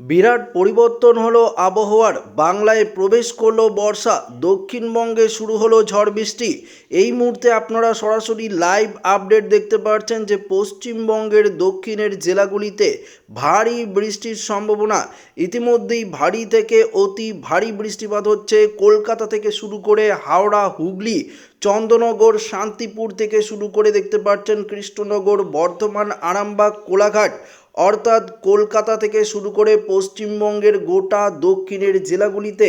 বিরাট পরিবর্তন হলো আবহাওয়ার। বাংলায় প্রবেশ করল বর্ষা, দক্ষিণবঙ্গে শুরু হলো ঝড় বৃষ্টি। এই মুহূর্তে আপনারা সরাসরি লাইভ আপডেট দেখতে পাচ্ছেন যে পশ্চিমবঙ্গের দক্ষিণের জেলাগুলিতে ভারী বৃষ্টির সম্ভাবনা। ইতিমধ্যেই ভারী থেকে অতি ভারী বৃষ্টিপাত হচ্ছে কলকাতা থেকে শুরু করে হাওড়া, হুগলি চন্দননগর শান্তিপুর থেকে শুরু করে দেখতে পাচ্ছেন কৃষ্ণনগর, বর্ধমান, আরামবাগ, কোলাঘাট। অর্থাৎ কলকাতা থেকে শুরু করে পশ্চিমবঙ্গের গোটা দক্ষিণের জেলাগুলিতে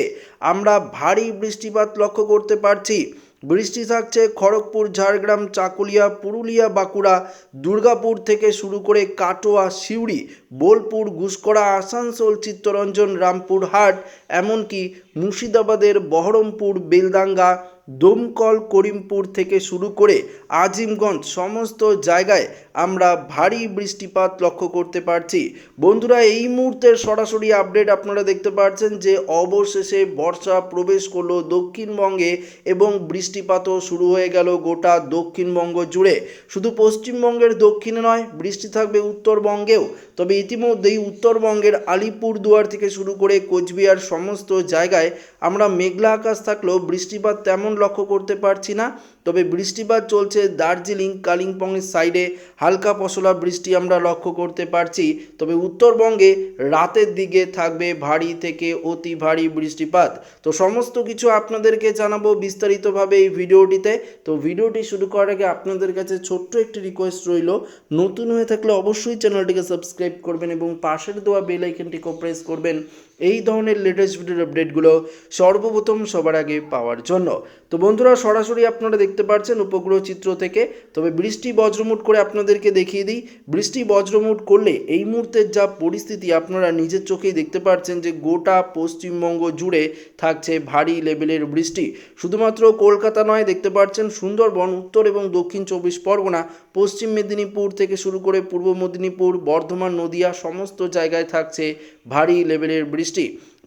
আমরা ভারী বৃষ্টিপাত লক্ষ্য করতে পারছি। বৃষ্টি থাকছে খড়গপুর, ঝাড়গ্রাম, চাকুলিয়া, পুরুলিয়া, বাঁকুড়া, দুর্গাপুর থেকে শুরু করে কাটোয়া, সিউড়ি, বোলপুর গুসকরা আসানসোল, চিত্তরঞ্জন, রামপুরহাট, এমনকি মুর্শিদাবাদের বহরমপুর বেলদাঙ্গা দমকল, করিমপুর থেকে শুরু করে আজিমগঞ্জ, সমস্ত জায়গায় আমরা ভারী বৃষ্টিপাত লক্ষ্য করতে পারছি। বন্ধুরা, এই মুহূর্তের সরাসরি আপডেট আপনারা দেখতে পাচ্ছেন যে, অবশেষে বর্ষা প্রবেশ করল দক্ষিণবঙ্গে এবং বৃষ্টিপাতও শুরু হয়ে গেল গোটা দক্ষিণবঙ্গ জুড়ে। শুধু পশ্চিমবঙ্গের দক্ষিণে নয়, বৃষ্টি থাকবে উত্তরবঙ্গেও। তবে ইতিমধ্যেই উত্তরবঙ্গের আলিপুরদুয়ার থেকে শুরু করে কোচবিহার সমস্ত জায়গায় আমরা মেঘলা আকাশ থাকলেও বৃষ্টিপাত তেমন লক্ষ্য করতে পারছি না। তবে বৃষ্টিপাত চলছে দার্জিলিং, কালিম্পংয়ের সাইডে। হালকা পশলা বৃষ্টি আমরা লক্ষ্য করতে পারছি। তবে উত্তরবঙ্গে রাতের দিকে থাকবে ভারী থেকে অতি ভারী বৃষ্টিপাত। তো সমস্ত কিছু আপনাদেরকে জানাব বিস্তারিতভাবে এই ভিডিওটিতে। তো ভিডিওটি শুরু করার আগে আপনাদের কাছে ছোট্ট একটি রিকোয়েস্ট রইল। নতুন হয়ে থাকলে অবশ্যই চ্যানেলটিকে সাবস্ক্রাইব করবেন এবং পাশের দেওয়া বেল আইকনটিকেও প্রেস করবেন। এই ধরনের লেটেস্ট ভিডিওর আপডেটগুলো সর্বপ্রথম সবার আগে পাওয়ার জন্য। তো বন্ধুরা, সরাসরি আপনারা দেখতে পাচ্ছেন উপগ্রহ চিত্র থেকে। তবে বৃষ্টি বজ্রমুট করে আপনাদেরকে দেখিয়ে দিই। বৃষ্টি বজ্রমুট করলে এই মুহূর্তের যা পরিস্থিতি, আপনারা নিজের চোখেই দেখতে পাচ্ছেন যে গোটা পশ্চিমবঙ্গ জুড়ে থাকছে ভারী লেভেলের বৃষ্টি। শুধুমাত্র কলকাতা নয়, দেখতে পাচ্ছেন সুন্দরবন, উত্তর এবং দক্ষিণ চব্বিশ পরগনা, পশ্চিম মেদিনীপুর থেকে শুরু করে পূর্ব মেদিনীপুর, বর্ধমান, নদিয়া, সমস্ত জায়গায় থাকছে ভারী লেভেলের বৃষ্টি।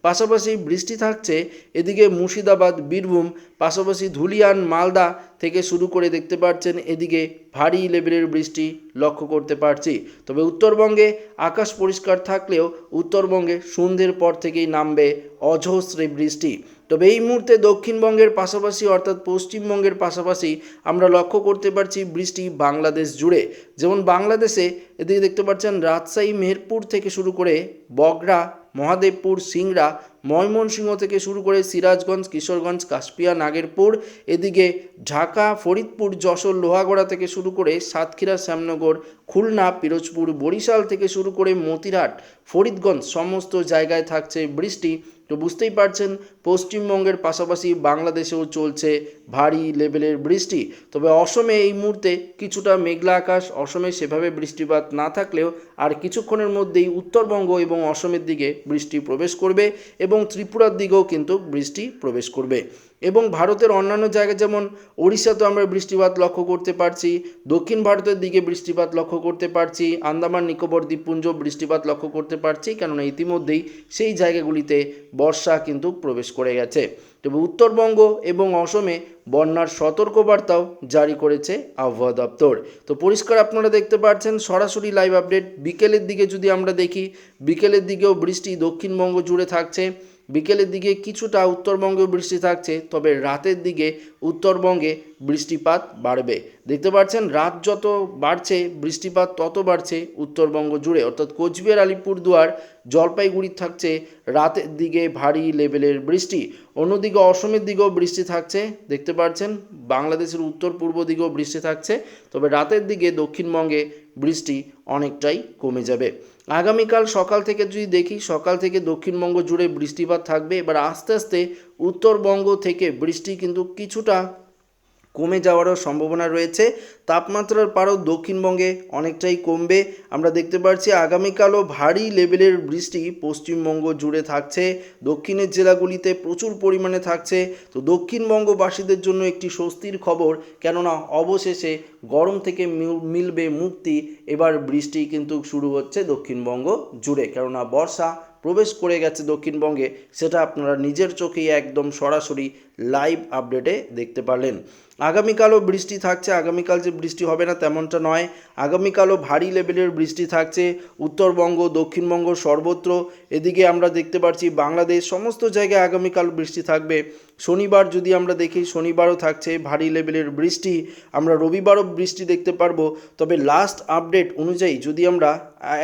পাশাপাশি বৃষ্টি থাকছে এদিকে মুর্শিদাবাদ, বীরভূম, পাশাপাশি ধুলিয়ান, মালদা থেকে শুরু করে দেখতে পাচ্ছেন এদিকে ভারী লেভেলের বৃষ্টি লক্ষ্য করতে পারছি। তবে উত্তরবঙ্গে আকাশ পরিষ্কার থাকলেও উত্তরবঙ্গে সন্ধ্যের পর থেকেই নামবে অজস্রে বৃষ্টি। তবে এই মুহূর্তে দক্ষিণবঙ্গের পাশাপাশি অর্থাৎ পশ্চিমবঙ্গের পাশাপাশি আমরা লক্ষ্য করতে পারছি বৃষ্টি বাংলাদেশ জুড়ে। যেমন বাংলাদেশে এদিকে দেখতে পাচ্ছেন রাজশাহী, মেহেরপুর থেকে শুরু করে বগরা মহাদেবপুর, সিংড়া, ময়মনসিংহ থেকে শুরু করে সিরাজগঞ্জ, কিশোরগঞ্জ, কাশপিয়া, নাগেরপুর, এদিকে ঢাকা, ফরিদপুর, যশোর, লোহাগড়া থেকে শুরু করে সাতক্ষীরা, শ্যামনগর, খুলনা, পিরোজপুর, বরিশাল থেকে শুরু করে মতিরহাট, ফরিদগঞ্জ সমস্ত জায়গায় থাকছে বৃষ্টি। তো বুঝতেই পারছেন, পশ্চিমবঙ্গের পাশাপাশি বাংলাদেশেও চলছে ভারী লেভেলের বৃষ্টি। তবে অসমে এই মুহূর্তে কিছুটা মেঘলা আকাশ, অসমে সেভাবে বৃষ্টিপাত না থাকলেও আর কিছুক্ষণের মধ্যেই উত্তরবঙ্গ এবং অসমের দিকে বৃষ্টি প্রবেশ করবে এবং ত্রিপুরার দিকেও কিন্তু বৃষ্টি প্রবেশ করবে। এবং ভারতের অন্যান্য জায়গায় যেমন ওড়িশাতে আমরা বৃষ্টিপাত লক্ষ্য করতে পারছি, দক্ষিণ ভারতের দিকে বৃষ্টিপাত লক্ষ্য করতে পারছি, আন্দামান, নিকোবর, দ্বীপপুঞ্জ বৃষ্টিপাত লক্ষ্য করতে পারছি, কেননা ইতিমধ্যেই সেই জায়গাগুলিতে বর্ষা কিন্তু প্রবেশ করে গেছে। তবে উত্তরবঙ্গ এবং অসমে বন্যার সতর্কবার্তাও জারি করেছে আবহাওয়া দপ্তর। তো পরিষ্কার আপনারা দেখতে পাচ্ছেন সরাসরি লাইভ আপডেট বিকেলের দিকে যদি আমরা দেখি, বিকেলের দিকেও বৃষ্টি দক্ষিণবঙ্গ জুড়ে থাকছে। বিকেলের দিকে কিছুটা উত্তরবঙ্গেও বৃষ্টি থাকছে, তবে রাতের দিকে উত্তরবঙ্গে বৃষ্টিপাত বাড়বে। দেখতে পাচ্ছেন, রাত যত বাড়ছে, বৃষ্টিপাত তত বাড়ছে উত্তরবঙ্গ জুড়ে। অর্থাৎ কোচবিহার, আলিপুরদুয়ার, জলপাইগুড়ি থাকছে রাতের দিকে ভারী লেভেলের বৃষ্টি। অন্যদিকে অসমের দিকেও বৃষ্টি থাকছে, দেখতে পাচ্ছেন, বাংলাদেশের উত্তর পূর্ব দিকেও বৃষ্টি থাকছে, তবে রাতের দিকে দক্ষিণবঙ্গে বৃষ্টি অনেকটাই কমে যাবে। আগামীকাল সকাল থেকে যদি দেখি, সকাল থেকে দক্ষিণবঙ্গ জুড়ে বৃষ্টিপাত থাকবে। এবার আস্তে আস্তে উত্তরবঙ্গ থেকে বৃষ্টি কিন্তু কিছুটা কমে যাওয়ারও সম্ভাবনা রয়েছে। তাপমাত্রার পারও দক্ষিণবঙ্গে অনেকটাই কমবে। আমরা দেখতে পাচ্ছি আগামীকালও ভারী লেভেলের বৃষ্টি পশ্চিমবঙ্গ জুড়ে থাকছে। দক্ষিণের জেলাগুলিতে প্রচুর পরিমাণে থাকছে। তো দক্ষিণবঙ্গবাসীদের জন্য একটি স্বস্তির খবর, কেননা অবশেষে গরম থেকে মিলবে মুক্তি। এবার বৃষ্টি কিন্তু শুরু হচ্ছে দক্ষিণবঙ্গ জুড়ে, কেননা বর্ষা প্রবেশ করে গেছে দক্ষিণবঙ্গে, সেটা আপনারা নিজের চোখেই একদম সরাসরি লাইভ আপডেটে দেখতে পারলেন। আগামীকালও বৃষ্টি থাকছে, আগামীকাল যে বৃষ্টি হবে না তেমনটা নয়। আগামীকালও ভারী লেভেলের বৃষ্টি থাকছে। উত্তরবঙ্গ, দক্ষিণবঙ্গ সর্বত্র এদিকে আমরা দেখতে পাচ্ছি বাংলাদেশ সমস্ত জায়গায় আগামীকাল বৃষ্টি থাকবে। শনিবার যদি আমরা দেখি, শনিবারও থাকছে ভারী লেভেলের বৃষ্টি। আমরা রবিবারও বৃষ্টি দেখতে পারব। তবে লাস্ট আপডেট অনুযায়ী যদি আমরা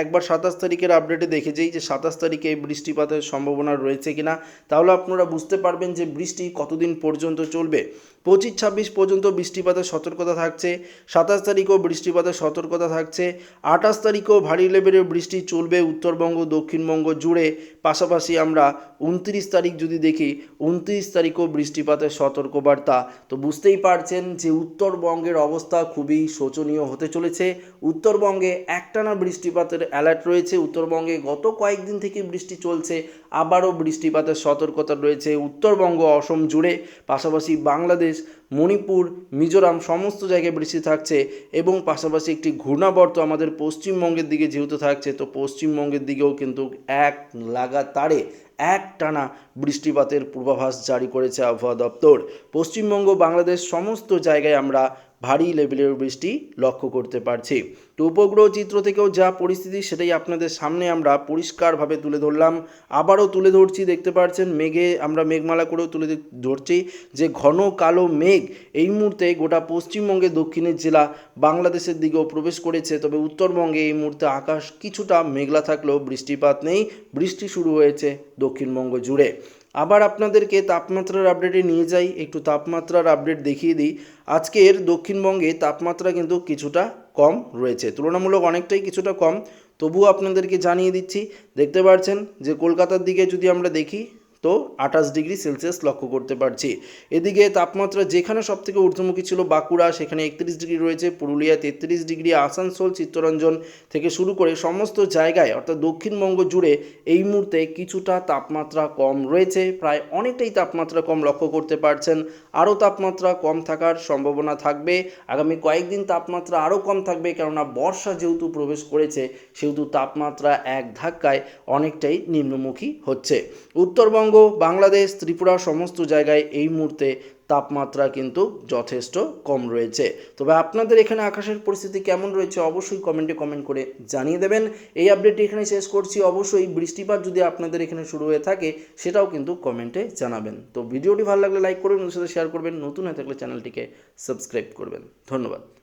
একবার সাতাশ তারিখের আপডেটে দেখে যাই যে সাতাশ তারিখে বৃষ্টিপাতের সম্ভাবনা রয়েছে কিনা, তাহলে আপনারা বুঝতে পারবেন যে বৃষ্টি কতদিন পর্যন্ত চলবে। পঁচিশ ছাব্বিশ পর্যন্ত বৃষ্টিপাতের সতর্কতা থাকছে, সাতাশ তারিখেও বৃষ্টিপাতের সতর্কতা থাকছে, আঠাশ তারিখেও ভারী লেভেলের বৃষ্টি চলবে উত্তরবঙ্গ, দক্ষিণবঙ্গ জুড়ে। পাশাপাশি আমরা উনত্রিশ তারিখ যদি দেখি, উনত্রিশ তারিখও বৃষ্টিপাতের সতর্কবার্তা। তো বুঝতেই পারছেন যে উত্তরবঙ্গের অবস্থা খুবই শোচনীয় হতে চলেছে। উত্তরবঙ্গে একটানা বৃষ্টিপাতের অ্যালার্ট রয়েছে। উত্তরবঙ্গে গত কয়েকদিন থেকে বৃষ্টি চলছে, আবারও বৃষ্টিপাতের সতর্কতা রয়েছে উত্তরবঙ্গ অসম জুড়ে। পাশাপাশি বাংলাদেশ, মণিপুর, মিজোরাম সমস্ত জায়গায় বৃষ্টি থাকছে এবং পাশাপাশি একটি ঘূর্ণাবর্ত আমাদের পশ্চিমবঙ্গের দিকে যেহেতু থাকছে, তো পশ্চিমবঙ্গের দিকেও কিন্তু এক Nagatare, এক টানা বৃষ্টিপাতের পূর্বাভাস জারি করেছে আবহাওয়া দপ্তর। পশ্চিমবঙ্গ, বাংলাদেশ সমস্ত জায়গায় আমরা ভারী লেভেলের বৃষ্টি লক্ষ্য করতে পারছি। তো উপগ্রহ চিত্র থেকেও যা পরিস্থিতি সেটাই আপনাদের সামনে আমরা পরিষ্কারভাবে তুলে ধরলাম। আবারও তুলে ধরছি, দেখতে পাচ্ছেন মেঘে আমরা মেঘমালা করেও তুলে ধরছি যে ঘন কালো মেঘ এই মুহূর্তে গোটা পশ্চিমবঙ্গের দক্ষিণের জেলা বাংলাদেশের দিকেও প্রবেশ করেছে। তবে উত্তরবঙ্গে এই মুহূর্তে আকাশ কিছুটা মেঘলা থাকলেও বৃষ্টিপাত নেই। বৃষ্টি শুরু হয়েছে দক্ষিণবঙ্গ জুড়ে। আবার আপনাদেরকে তাপমাত্রার আপডেটে নিয়ে যাই, একটু তাপমাত্রার আপডেট দেখিয়ে দিই। আজকের দক্ষিণবঙ্গে তাপমাত্রা কিন্তু কিছুটা কম রয়েছে, তুলনামূলক অনেকটাই কিছুটা কম। তবুও আপনাদেরকে জানিয়ে দিচ্ছি, দেখতে পাচ্ছেন যে কলকাতার দিকে যদি আমরা দেখি তো আঠাশ ডিগ্রি সেলসিয়াস লক্ষ্য করতে পারছি। এদিকে তাপমাত্রা যেখানে সব থেকে ঊর্ধ্বমুখী ছিল বাঁকুড়া, সেখানে একত্রিশ ডিগ্রি রয়েছে। পুরুলিয়া তেত্রিশ ডিগ্রি, আসানসোল, চিত্তরঞ্জন থেকে শুরু করে সমস্ত জায়গায়, অর্থাৎ দক্ষিণবঙ্গ জুড়ে এই মুহূর্তে কিছুটা তাপমাত্রা কম রয়েছে। প্রায় অনেকটাই তাপমাত্রা কম লক্ষ্য করতে পারছেন। আরও তাপমাত্রা কম থাকার সম্ভাবনা থাকবে। আগামী কয়েকদিন তাপমাত্রা আরও কম থাকবে, কেননা বর্ষা যেহেতু প্রবেশ করেছে, সেহেতু তাপমাত্রা এক ধাক্কায় অনেকটাই নিম্নমুখী হচ্ছে। উত্তরবঙ্গ বাংলাদেশ, ত্রিপুরা সমস্ত জায়গায় এই মুহূর্তে তাপমাত্রা কিন্তু যথেষ্ট কম রয়েছে। তবে আপনাদের এখানে আকাশের পরিস্থিতি কেমন রয়েছে অবশ্যই কমেন্টে কমেন্ট করে জানিয়ে দেবেন। এই আপডেটটি এখানে শেষ করছি। অবশ্যই বৃষ্টিপাত যদি আপনাদের এখানে শুরু হয়ে থাকে, সেটাও কিন্তু কমেন্টে জানাবেন। তো ভিডিওটি ভালো লাগলে লাইক করবেন ওদের সাথে শেয়ার করবেন। নতুন হয়ে থাকলে চ্যানেলটিকে সাবস্ক্রাইব করবেন। ধন্যবাদ।